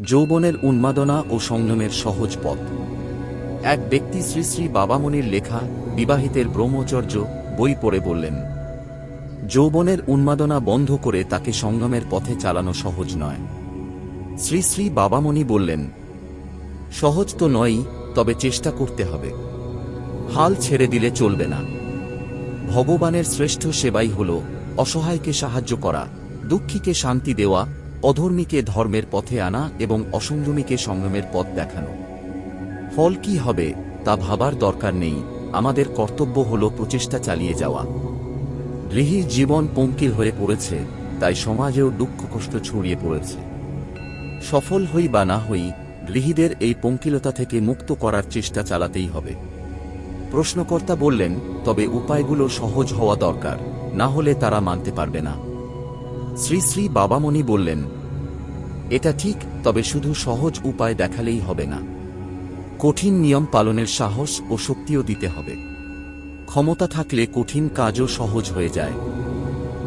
যৌবনের উন্মাদনা ও সংযমের সহজ পথ। এক ব্যক্তি শ্রী শ্রী বাবামণির লেখা বিবাহিতের ব্রহ্মচর্য বই পড়ে বললেন, যৌবনের উন্মাদনা বন্ধ করে তাকে সংযমের পথে চালানো সহজ নয়। শ্রী শ্রী বাবামণি বললেন, সহজ তো নয়ই, তবে চেষ্টা করতে হবে। হাল ছেড়ে দিলে চলবে না। ভগবানের শ্রেষ্ঠ সেবাই হল অসহায়কে সাহায্য করা, দুঃখীকে শান্তি দেওয়া অধর্মীকে ধর্মের পথে আনা এবং অসংযমীকে সংযমের পথ দেখানো। ফল কি হবে, তা ভাবার দরকার নেই, আমাদের কর্তব্য হল প্রচেষ্টা চালিয়ে যাওয়া। গৃহীর জীবন পঙ্কিল হয়ে পড়েছে, তাই সমাজেও দুঃখ কষ্ট ছড়িয়ে পড়েছে। সফল হই বা না হই, গৃহীদের এই পঙ্কিলতা থেকে মুক্ত করার চেষ্টা চালাতেই হবে। প্রশ্নকর্তা বললেন, তবে উপায়গুলো সহজ হওয়া দরকার, না হলে তারা মানতে পারবে না। শ্রী শ্রী বাবামণি বললেন, এটা ঠিক, তবে শুধু সহজ উপায় দেখালেই হবে না। কঠিন নিয়ম পালনের সাহস ও শক্তিও দিতে হবে। ক্ষমতা থাকলে কঠিন কাজও সহজ হয়ে যায়।